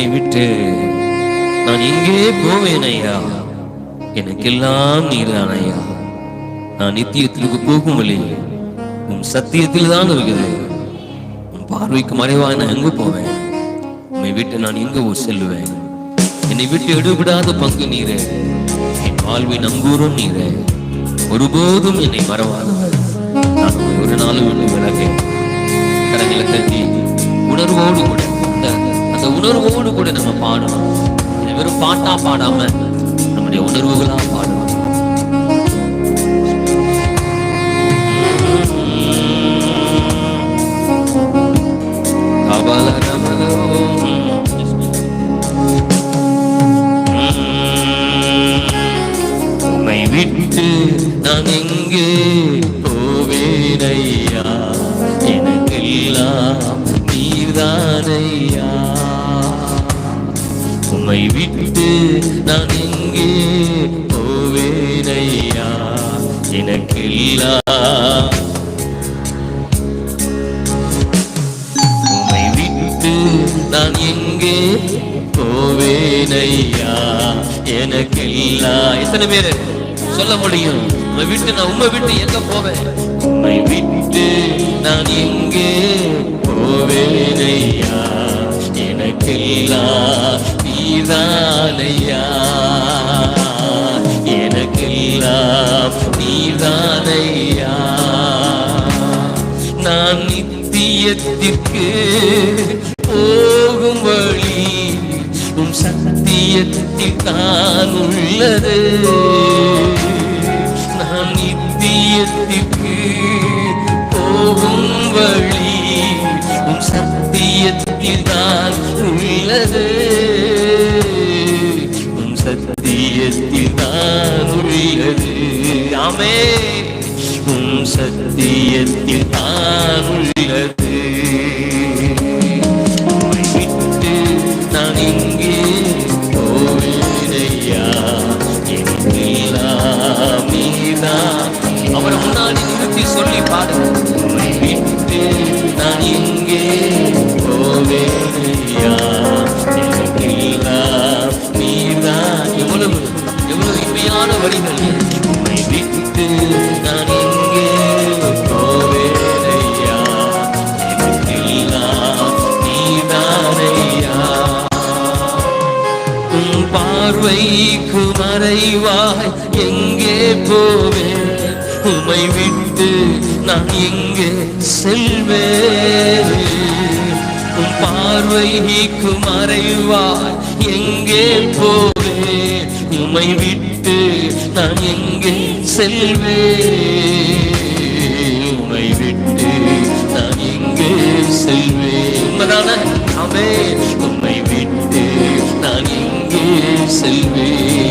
உம்மை விட்டு நான் எங்கே போவேன் ஐயா? எனக்கெல்லாம் நீர்தான் ஐயா. நான் நித்தியத்திற்கு போகும் வழி உன் சத்தியத்தில் தான் இருக்குது உன் பார்வைக்கு மறைவாக நான் எங்கு போவேன்? உன்னை விட்டு நான் எங்கு செல்லுவேன்? என்னை விட்டு எடுபடாத பங்கு நீரே. என் வாழ்வின் நங்கூரும் நீரே. ஒருபோதும் என்னை மறவாதவர். நான் ஒரு நாளும் விட்டு விலகேன். கரங்களை தட்டி உணர்வோடு கூட உணர்வோடு கூட நம்ம பாடணும். இது வெறும் பாட்டா பாடாம நம்முடைய உணர்வுகளா உம்மை விட்டு நான் எங்கே போவேனையா? எனக்கில்லா உம்மை விட்டு நான் எங்கே போவேனையா? எனக்கில்லா. எத்தனை பேர்? சொல்ல முடியும். உம்மை விட்டு நான் உம்மை விட்டு எங்க போவேன்? உம்மை விட்டு நான் எங்கே போவேன் எனக்கில்லா நீதானையா? எனக்கெல்லாம் நீதானையா? நான் நித்தியத்திற்கு போகும் வழி உன் சத்தியத்தில் தான் உள்ளது. நான் நித்தியத்திற்கு போகும் வழி உன் சத்தியத்தில் தான் உள்ளது. ஆமே உம் சத்தியத்தில் தான் உள்ளது விட்டு நான் இங்கே போவேனையா எனக்கெல்லாம் அவரை முன்னாடி நிறுத்தி சொல்லி பாருங்க. விட்டு நான் இங்கே போவேனையா எனக்கெல்லாம் நீதான் எவ்வளவு எவ்வளவு இனிமையான வரிகள் பார்வைக்கு மறைவாய் எங்கே போவேன்? உமை விட்டு நான் எங்கே செல்வேன்? உன் பார்வைக்கு மறைவாய் எங்கே போவேன்? உமை விட்டு நான் எங்கே செல்வேன்? உமை விட்டு நான் எங்கே செல்வேன்? உண்மைதானே? அவே உண்மை விட்டு நான் எங்கே செல்வேன்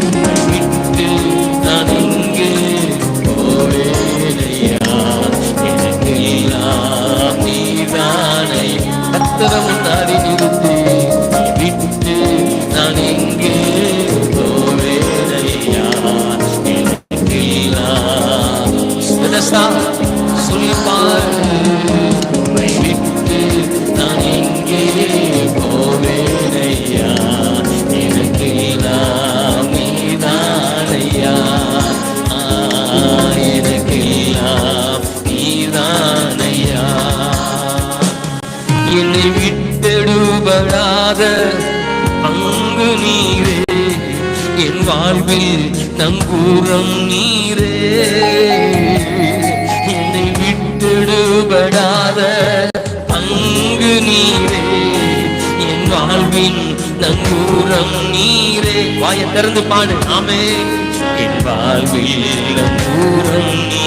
உம்மை விட்டு நான் எங்கே போவேனையா? எனக்கு எல்லாம் நீதானை. கத்தரை முன்னாடி நிறுத்தி. விட்டு நான் எங்கே போவேனையா? எனக்கு எல்லாம் சிரசா என்னை விட்டெடுபடாத அங்கு நீரே. என் வாழ்வில் நங்கூரம் நீரே. என்னை விட்டெடுபடாத அங்கு நீரே. என் வாழ்வின் நங்கூரம் நீரே. வாயை திறந்து பாடு. ஆமே என் வாழ்வில் நங்கூரம் நீ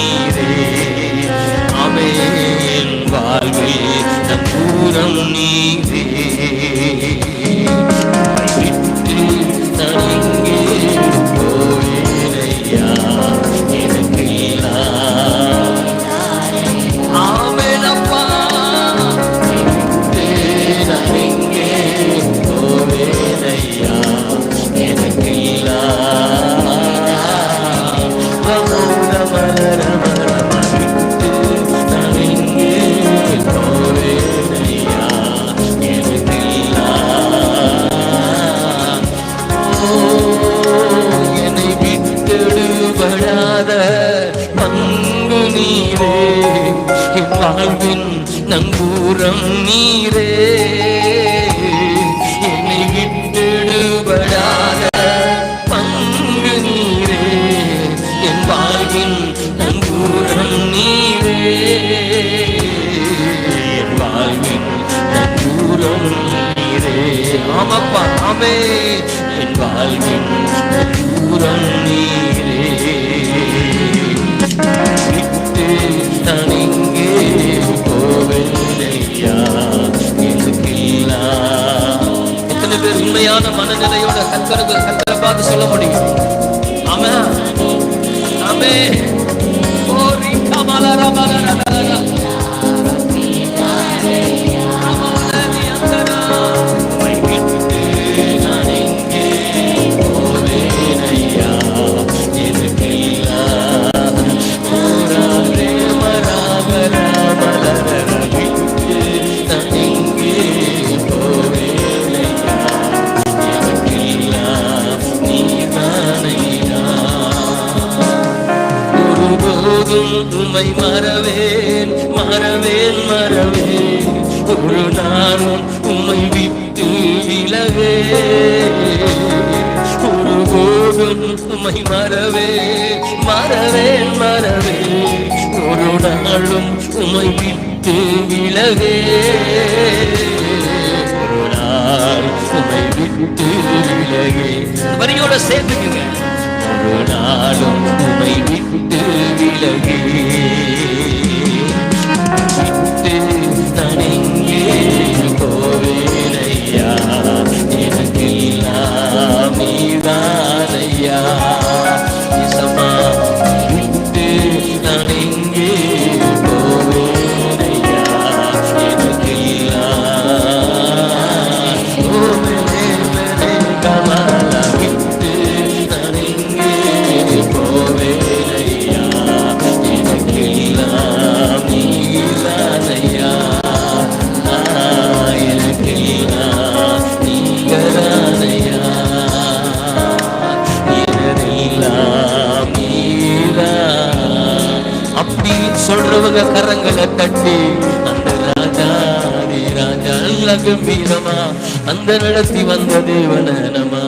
அங்கு நீரே என் வாழ்வின் நங்கூரம் நீரே. என்னை விட்டுடுபடாத பங்கு நீரே என் வாழ்வின் நங்கூரம் நீரே. என் வாழ்வின் நங்கூரம் நீரே. ஆமப்பா ஆமே. என் வாழ்வின் நங்கூரம் நீரே. சொல்ல முடியும். ஒருபோதும் உமை மறவேன் மறவேன் மறவேன். ஒரு நாளும் உமை விட்டு விலவே ஒருபோதும் உமை மறவேன் மறவேன் மறவேன். ஒரு நாளும் உமை விட்டு விலவே ஒரு நாள் உமை விட்டு விலகே வரியோட சேர்த்துக்குங்க. ஒரு நாளும் உமை விட்டு விலகி விட்டு சொல்றவங்க கரங்களை தட்டி அந்த ராஜா நீ ராஜா நல்ல கம்பீரமா அந்த நடத்தி வந்த தேவன நமா.